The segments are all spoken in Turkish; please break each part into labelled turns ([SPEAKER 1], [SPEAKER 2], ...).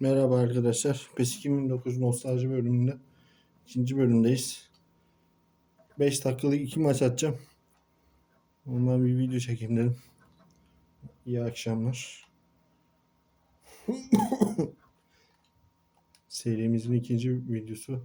[SPEAKER 1] Merhaba arkadaşlar. PES 2009 Nostalji bölümünde ikinci bölümdeyiz. 5 dakikalık iki maç atacağım. Ondan bir video çekeyim dedim. İyi akşamlar. Serimizin ikinci videosu.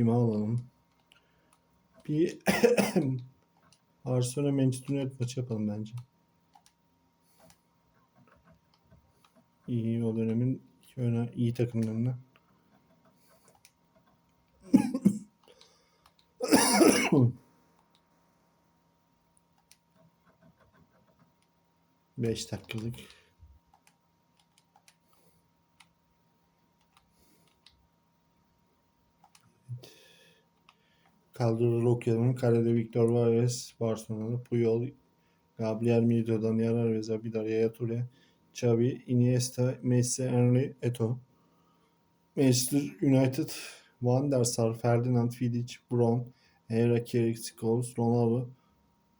[SPEAKER 1] Kimi alalım? Bir Barcelona Manchester United maçı yapalım bence. İyi o dönemin iki öne, iyi takımlarından. Beş dakikalık. Kadroları okuyalım. Kalede Victor Valles, Barcelona'da Puyol, Gabriel Milito, Daniel Alves, Abidal, Yaya Toure, Xavi, Iniesta, Messi, Henry, Eto. Manchester United, Van der Sar, Ferdinand, Vidic, Brown, Herrera, Kerik, Scholes, Ronaldo,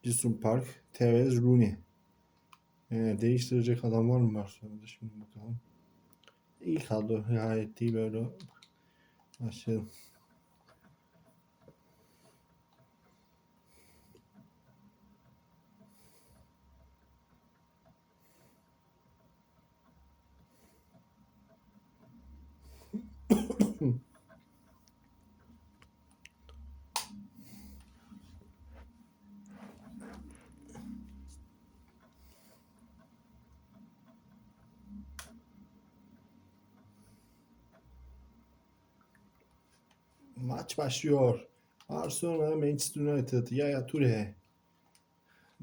[SPEAKER 1] Jason Park, Tevez, Rooney. Ee, değiştirecek adam var mı Barcelona'da şimdi bakalım. İyi kadro gayet iyi böyle başlayalım. Maç başlıyor. Barcelona, Manchester United, Yaya Toure,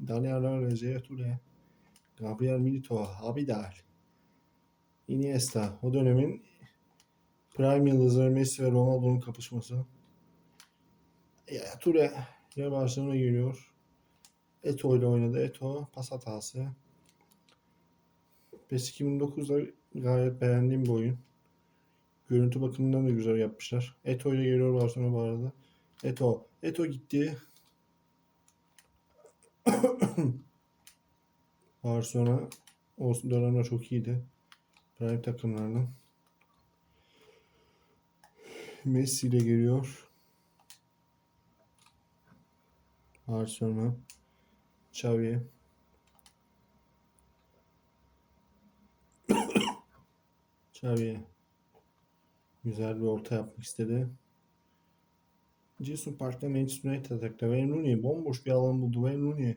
[SPEAKER 1] Daniel Alves, Yaya Toure, Gabriel Milito, Abidal, Iniesta. O dönemin prime yıldızları Messi ve Ronaldo'nun kapışması. Yaya Toure ya Barcelona geliyor. Eto ile oynadı. Eto pas hatası. PES 2009'da gayet beğendiğim bir oyun. Görüntü bakımından da güzel yapmışlar. Eto ile geliyor Barcelona bu arada. Eto. Eto gitti. Barcelona o dönemler çok iyiydi. Prime takımlardan. Messi ile geliyor. Barcelona. Xavi. Xavi. Güzel bir orta yapmak istedi. Jason Park'ta Manchester United atakta. Wayne Rooney bomboş bir alan buldu. Wayne Rooney.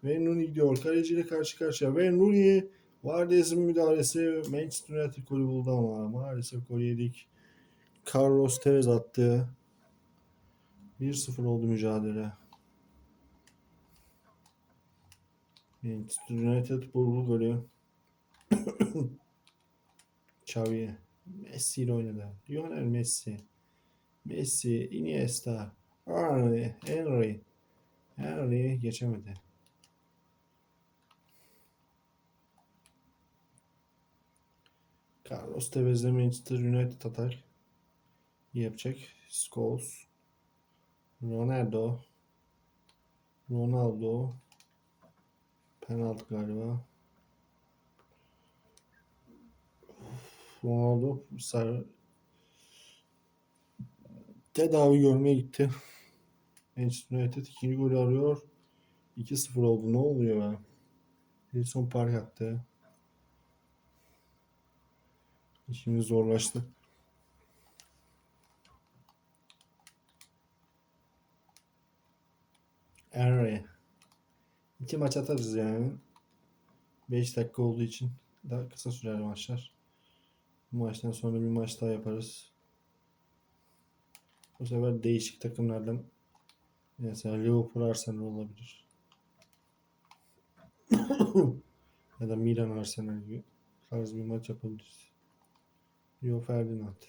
[SPEAKER 1] Wayne Rooney gidiyor. Kaleciyle karşı karşıya. Wayne Rooney. Vardez'in müdahalesi Manchester United golü buldu ama maalesef gol yedik. Carlos Tevez attı. 1-0 oldu mücadele. Manchester United buldu golü. Xavi. Messi ile oynadı. Lionel Messi. Messi, Iniesta, Henry, Henry. Henry geçemedi. Carlos Tevez'le Manchester United atar. Yapacak. Scholes. Ronaldo. Ronaldo. Penaltı galiba. Ronaldo sarı tedavi görmeye gitti. Manchester United ikinci golü arıyor. 2-0 oldu. Ne oluyor ya? Wilson Park attı. İşimiz zorlaştı. Henry. İki maç atarız yani. 5 dakika olduğu için daha kısa sürer maçlar. Bu maçtan sonra bir maç daha yaparız. Bu sefer değişik takımlardan mesela Liverpool Arsenal olabilir. ya da Milan Arsenal gibi tarz bir maç yapabiliriz. Rio Ferdinand.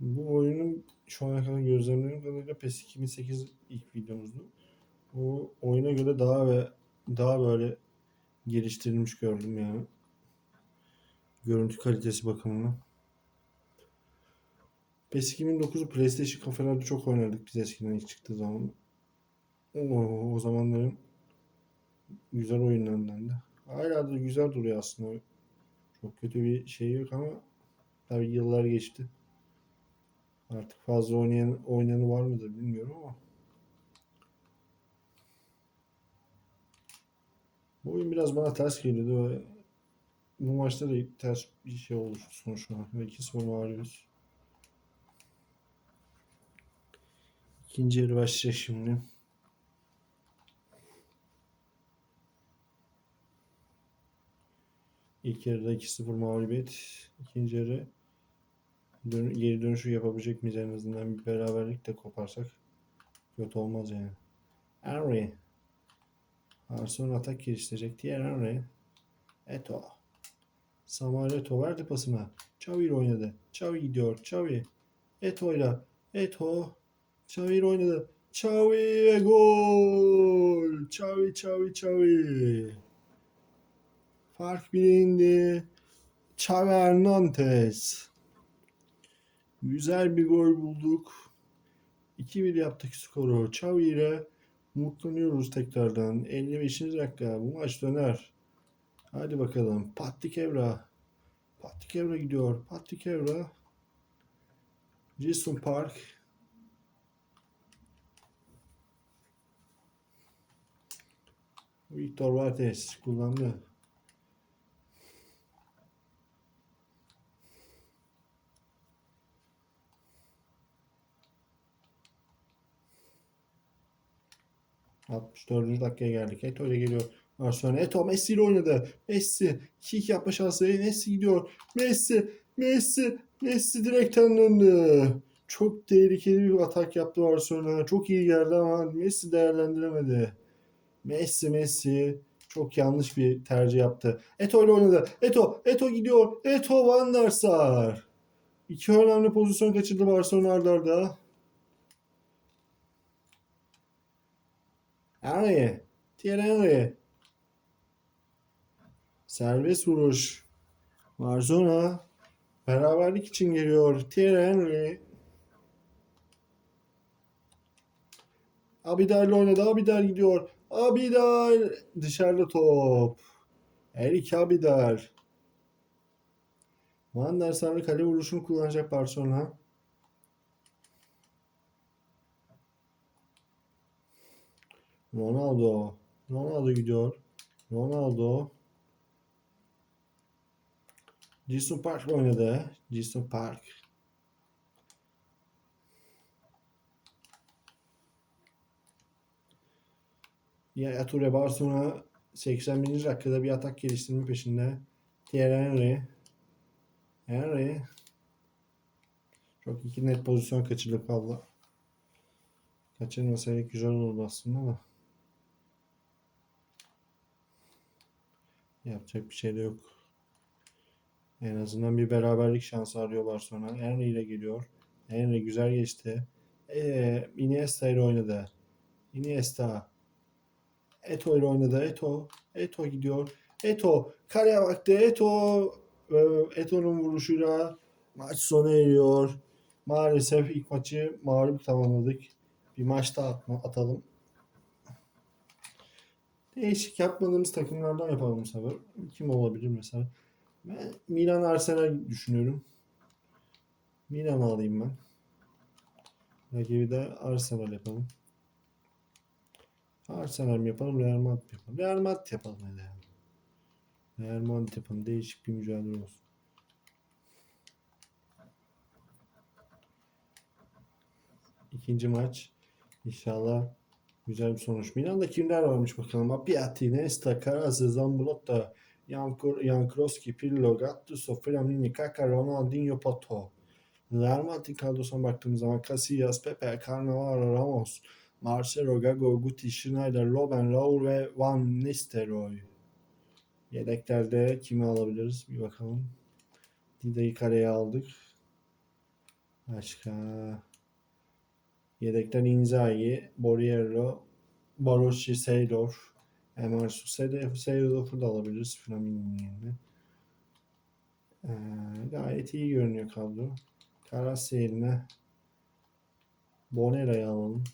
[SPEAKER 1] Bu oyunun şu ana kadar gözlemlediğim kadarıyla PES 2008 ilk videomuzdu. O oyuna göre daha ve daha böyle geliştirilmiş gördüm yani. Görüntü kalitesi bakımından. PES 2009'u PlayStation kafelerde çok oynardık biz eskiden ilk çıktığı zaman. O, o zamanların güzel oyunlarından da. Hala da güzel duruyor aslında. Çok kötü bir şey yok ama tabii yıllar geçti. Artık fazla oynayan oynayanı var mıdır bilmiyorum ama. Bu oyun biraz bana ters geliyordu bu maçta da ters bir şey oldu sonuç olarak. Ve 2-0 mağlubuz. İkinci yarı başlayacak şimdi. İlk yarıda 2-0 mağlubiyet. İkinci yarı dön geri dönüşü yapabilecek miyiz en azından bir beraberlik de koparsak kötü olmaz yani. Henry. Arsenal atak geliştirecek. Diğer Henry. Eto. Samuel Eto verdi pasını. Xavi ile oynadı. Xavi gidiyor. Xavi. Eto'yla. Eto. İle oynadı. Xavi ve gol. Xavi, Xavi, Xavi. Fark bile indi. Hernandez. Güzel bir gol bulduk. 2-1 yaptık skoru. Xavi ile mutlanıyoruz tekrardan. 55. dakika. Bu maç döner. Hadi bakalım. Patrik Evra. Patrik Evra gidiyor. Patrik Evra. Jason Park. Victor Valdes kullandı. ...64. dakikaya geldik. Eto ile geliyor. Arsenal. Eto Messi ile oynadı. Messi. Kick yapma şansı. Messi gidiyor. Messi. Messi. Messi direkten döndü. Çok tehlikeli bir atak yaptı Barcelona. Çok iyi geldi ama Messi değerlendiremedi. Messi Messi çok yanlış bir tercih yaptı. Eto ile oynadı. Eto, Eto gidiyor. Eto Van der Sar. İki önemli pozisyon kaçırdı Barcelona arda arda. Henry. Thierry Henry. Serbest vuruş. Barcelona beraberlik için geliyor. Thierry. Abidal oynadı. Abidal gidiyor. Abidal dışarıda top. Erik Abidal. Van der Sar'ın kale vuruşunu kullanacak Barcelona. Ronaldo. Ronaldo gidiyor. Ronaldo. Jason Park oynadı. Jason Park. Yaya Toure Barcelona 81. dakikada bir atak geliştirme peşinde. Thierry Henry. Henry. Çok iki net pozisyon kaçırdık valla. Kaçırmasaydık güzel olurdu aslında ama. Yapacak bir şey de yok. En azından bir beraberlik şansı arıyorlar sonra. Henry ile geliyor. Henry güzel geçti. Ee, Iniesta ile oynadı. Iniesta. Eto ile oynadı. Eto. Eto gidiyor. Eto. Kaleye baktı. Eto. Ee, Eto'nun vuruşuyla maç sona eriyor. Maalesef ilk maçı mağlup tamamladık. Bir maç daha atma, atalım. Değişik yapmadığımız takımlardan yapalım bu. Kim olabilir mesela? Ben Milan Arsenal düşünüyorum. Milan alayım ben. Rakibi de Arsenal yapalım. Arsenal mi yapalım, Real Madrid yapalım? Real Madrid yapalım hadi. yani. Real Madrid yapalım. Değişik bir mücadele olsun. İkinci maç. İnşallah güzel bir sonuç. Milan'da kimler varmış bakalım. Appiati, Nesta, Karazı, Zambrotta, Jankroski, Pirlo, Gattuso, Flamini, Kaka, Ronaldinho, Pato. Real Madrid kadrosuna baktığımız zaman Casillas, Pepe, Cannavaro, Ramos, Marcelo, Gago, Guti, Schneider, Robben, Raul ve Van Nistelrooy. Yedeklerde kimi alabiliriz? Bir bakalım. Dida'yı kareye aldık. Başka. Yedekten Inzaghi, Borriello, Baroschi, Seydor, Emersu, Seydor'u da alabiliriz Flamini'nin yerine. Ee, gayet iyi görünüyor kadro. Karas yerine Bonera'yı alalım.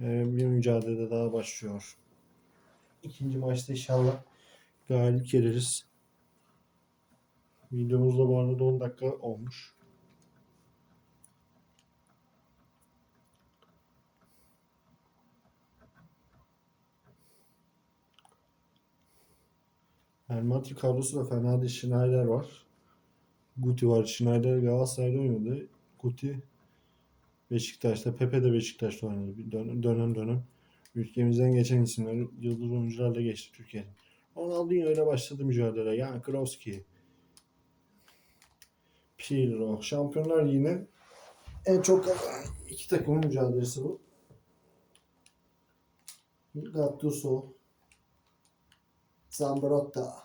[SPEAKER 1] Ee, bir mücadele daha başlıyor. İkinci maçta inşallah galip geliriz. Videomuz da bu arada 10 dakika olmuş. Madrid kadrosu da fena değil. Schneider var. Guti var. Schneider Galatasaray'da oynadı. Guti Beşiktaş'ta. Pepe de Beşiktaş'ta oynadı. Dön- dönem dönem. Ülkemizden geçen isimler yıldız oyuncularla geçti Türkiye'nin. Ronaldinho ile başladı mücadele. Yani Kroski. Pirlo. Şampiyonlar yine en çok iki takımın mücadelesi bu. Gattuso. Zambrotta.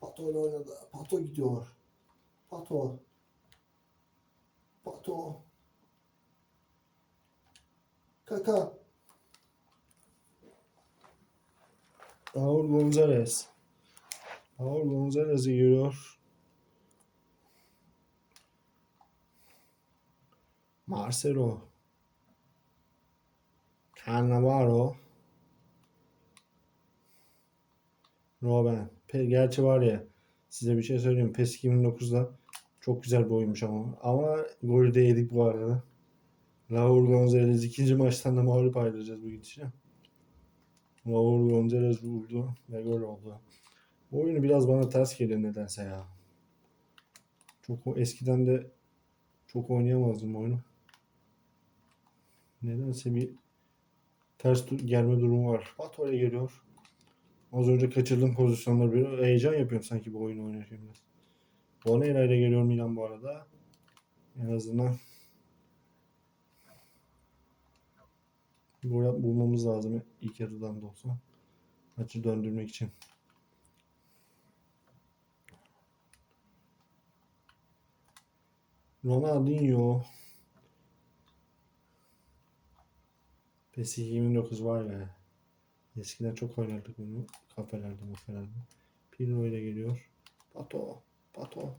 [SPEAKER 1] Pato ile oynadı. Pato gidiyor. Pato. Pato. Kaka. Raul Gonzalez. Raul Gonzalez'i görüyor. Marcelo. Cannavaro. Robben. Gerçi var ya size bir şey söyleyeyim. PES 2009'da çok güzel bir oyunmuş ama. Ama golü de yedik bu arada. Raul Gonzalez ikinci maçtan da mağlup ayrılacağız bu gidişle. Raul Gonzalez vurdu ve gol oldu. Bu oyunu biraz bana ters geliyor nedense ya. Çok eskiden de çok oynayamazdım oyunu. Nedense bir ters gelme durumu var. Bato'ya geliyor. Az önce kaçırdığım pozisyonlar bir heyecan yapıyorum sanki bu oyunu oynarken biraz. Bonera ile geliyor Milan bu arada. En azından gol bulmamız lazım ilk yarıdan da olsa. Maçı döndürmek için. Ronaldinho. PES 2009 var ya. Eskiden çok oynardık bunu. Kafelerde, mafelerde. Pirlo ile geliyor. Pato. Pato.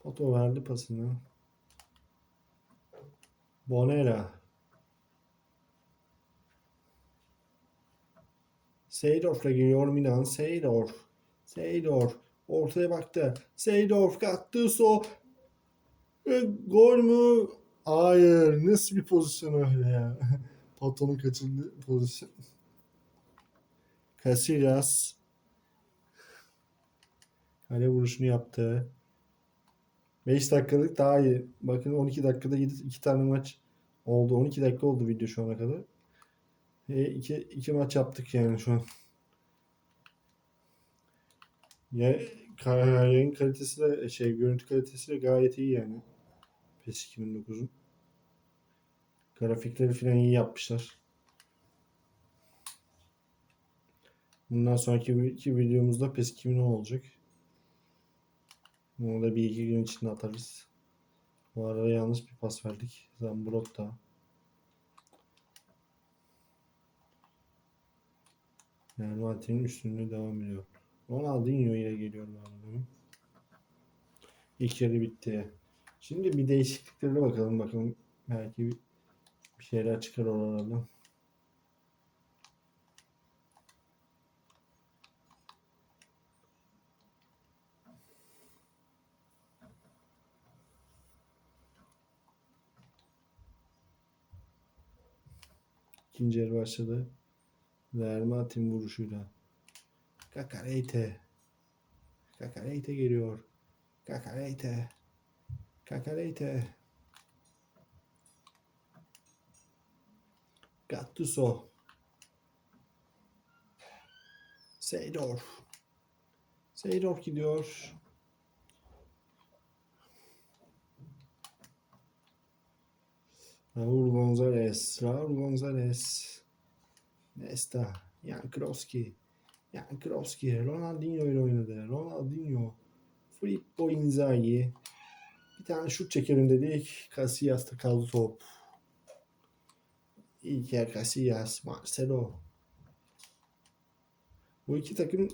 [SPEAKER 1] Pato verdi pasını. Bonera. Seydorf'la geliyor Milan. Seydorf. Seydorf. Ortaya baktı. Seydorf Gattuso. E, gol mü? Hayır. Nasıl bir pozisyon öyle ya? Pato'nun kaçırdığı pozisyon. Casillas. Kale vuruşunu yaptı. 5 dakikalık daha iyi. Bakın 12 dakikada 2 tane maç oldu. 12 dakika oldu video şu ana kadar. 2 iki maç yaptık yani şu an. Ya yayın kalitesi de şey görüntü kalitesi de gayet iyi yani. PES 2009'un. Grafikleri falan iyi yapmışlar. Bundan sonraki iki videomuzda PES 2010 olacak. Onu da bir iki gün içinde atarız. Bu arada yanlış bir pas verdik. Zambrotta. Yani Martin'in üstünlüğü devam ediyor. Ronaldinho ile geliyor arada. İlk yarı bitti. Şimdi bir değişikliklere bakalım bakalım. Belki bir şeyler çıkar oralardan. İkinci yarı başladı. Real Martin vuruşuyla. Kakareyte. Kakareyte geliyor. Kakareyte. Kakareyte. Gattuso. Seydorf. Seydorf gidiyor. Raul Gonzalez. Raul Gonzalez. Nesta. Jankowski. Jankowski. Ronaldinho ile oynadı. Ronaldinho. Filippo Inzaghi. Bir tane şut çekelim dedik. Casillas'ta kaldı top. İlker Casillas. Marcelo. Bu iki takım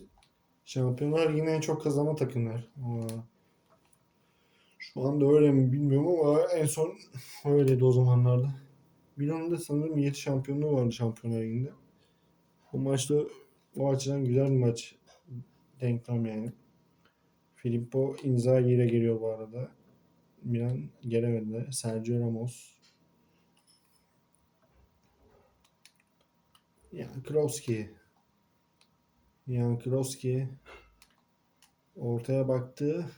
[SPEAKER 1] Şampiyonlar Ligi'ni en çok kazanan takımlar. Ama şu anda öyle mi bilmiyorum ama en son öyleydi o zamanlarda. Milan'ın da sanırım 7 şampiyonluğu vardı Şampiyonlar Ligi'nde. Bu maçta o açıdan güzel bir maç denklem yani. Filippo Inzaghi ile geliyor bu arada. Milan gelemedi. Sergio Ramos. Jan Krowski. Jan Krowski ortaya baktı.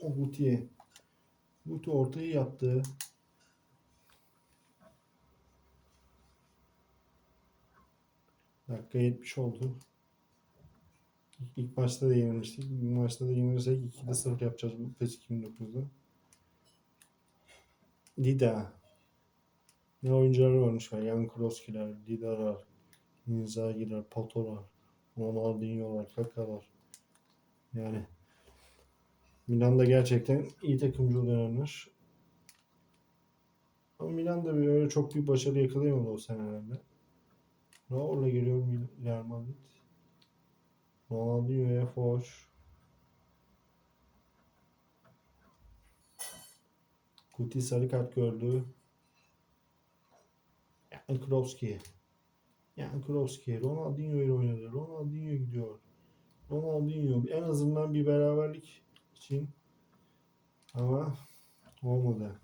[SPEAKER 1] O Gutier. Guti ortayı yaptı. Dakika 70 oldu. İlk maçta da yenilmiştik. Bu maçta da yenilirsek 2'de 0 yapacağız bu PES 2009'da. Dida. Ne oyuncular varmış var. Jan Kroskiler, Dida'lar, Inzaghi'ler, Pato'lar, Ronaldinho'lar, Kaka'lar. Yani Milan'da gerçekten iyi takımcı dönemler. Ama Milan'da bir öyle çok büyük başarı yakalayamadı o senelerde. Raul'la geliyor Real Madrid. Ronaldinho'ya foş. Kuti sarı kart gördü. Jan Krowski. Jan Krowski. Ronaldinho ile oynadı. Ronaldinho gidiyor. Ronaldinho. En azından bir beraberlik için. Ama olmadı.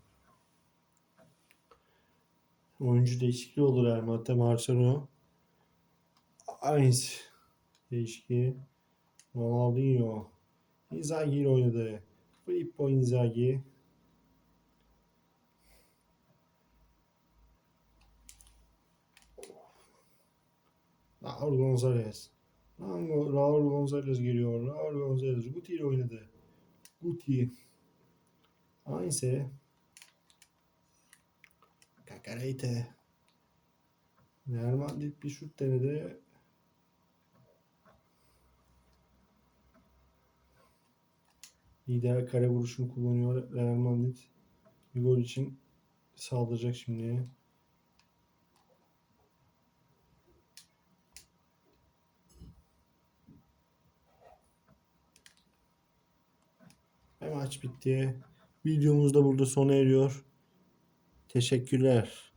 [SPEAKER 1] Oyuncu değişikliği olur Real Madrid'de Marcelo. Ainz değişikliği. Ronaldinho. Inzaghi ile oynadı. Filippo Inzaghi. Raul Gonzalez. Raul Gonzalez geliyor. Raul Gonzalez. Guti ile oynadı. Guti. Ainz'e. Kakarete. Real Madrid bir şut denedi. Lider kare vuruşunu kullanıyor Real Madrid. Bir gol için saldıracak şimdi. Ve maç bitti. Videomuz da burada sona eriyor. Teşekkürler.